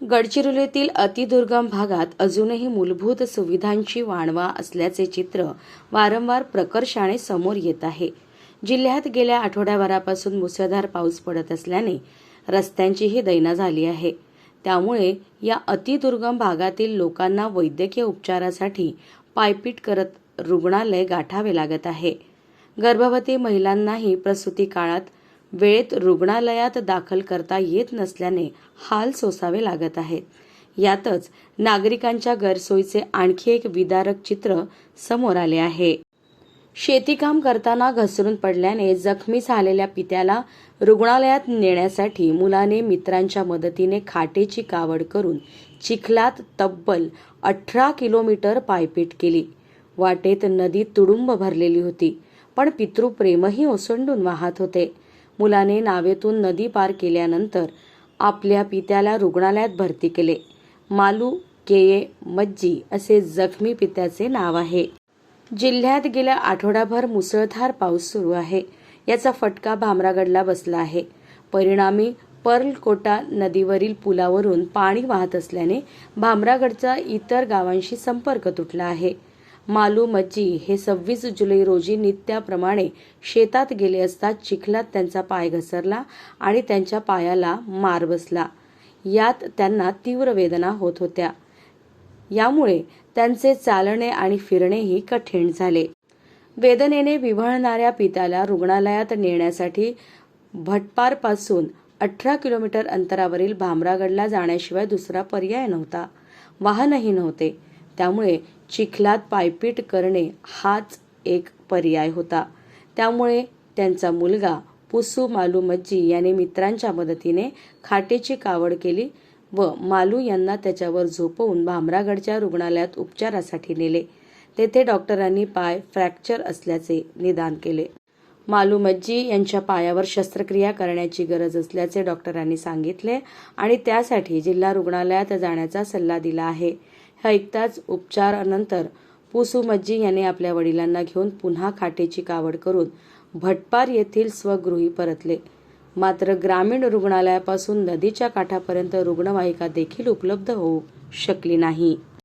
गडचिरोलीतील अतिदुर्गम भागात अजूनही मूलभूत सुविधांची वाणवा असल्याचे चित्र वारंवार प्रकर्षाने समोर येत आहे. जिल्ह्यात गेल्या आठवड्याभरापासून मुसळधार पाऊस पडत असल्याने रस्त्यांचीही दैना झाली आहे. त्यामुळे या अतिदुर्गम भागातील लोकांना वैद्यकीय उपचारासाठी पायपीट करत रुग्णालय गाठावे लागत आहे. गर्भवती महिलांनाही प्रसूती काळात वेळेत रुग्णालयात दाखल करता येत नसल्याने हाल सोसावे लागत आहेत. यातच नागरिकांच्या गैरसोयीचे आणखी एक विदारक चित्र समोर आले आहे. शेतीकाम करताना घसरून पडल्याने जखमी झालेल्या पित्याला रुग्णालयात नेण्यासाठी मुलाने मित्रांच्या मदतीने खाटेची कावड करून चिखलात तब्बल अठरा किलोमीटर पायपीट केली. वाटेत नदी तुडुंब भरलेली होती पण पितृप्रेमही ओसंडून वाहत होते. मुलाने नावेतून नदी पार केल्यानंतर आपल्या पित्याला रुग्णालयात भरती केले. मालू केये मज्जी असे जखमी पित्याचे नाव आहे. जिल्ह्यात गेल्या आठवडाभर मुसळधार पाऊस सुरू आहे. याचा फटका भामरागडला बसला आहे. परिणामी पर्लकोटा नदीवरील पुलावरून पाणी वाहत असल्याने भामरागडचा इतर गावांशी संपर्क तुटला आहे. मालू हे सव्वीस जुलै रोजी नित्याप्रमाणे शेतात गेले असता चिखलात त्यांचा पाय घसरला आणि त्यांच्या पायाला मार बसला. यात त्यांना तीव्र वेदना होत होत्या. यामुळे त्यांचे चालणे आणि फिरणेही कठीण झाले. वेदनेने विव्हळणाऱ्या पित्याला रुग्णालयात नेण्यासाठी भटपारपासून अठरा किलोमीटर अंतरावरील भामरागडला जाण्याशिवाय दुसरा पर्याय नव्हता. वाहनही नव्हते. त्यामुळे चिखलात पायपीट करणे हाच एक पर्याय होता. त्यामुळे त्यांचा मुलगा पुसू मालू मज्जी याने मित्रांच्या मदतीने खाटेची कावड केली व मालू यांना त्याच्यावर झोपवून भामरागडच्या रुग्णालयात उपचारासाठी नेले. तेथे डॉक्टरांनी पाय फ्रॅक्चर असल्याचे निदान केले. मालू मज्जी यांच्या पायावर शस्त्रक्रिया करण्याची गरज असल्याचे डॉक्टरांनी सांगितले आणि त्यासाठी जिल्हा रुग्णालयात जाण्याचा सल्ला दिला आहे. हे ऐकताच उपचारानंतर पुसुमज्जी यांनी आपल्या वडिलांना घेऊन पुन्हा खाटेची कावड करून भटपार येथील स्वगृही परतले. मात्र ग्रामीण रुग्णालयापासून नदीच्या काठापर्यंत रुग्णवाहिका देखील उपलब्ध होऊ शकली नाही.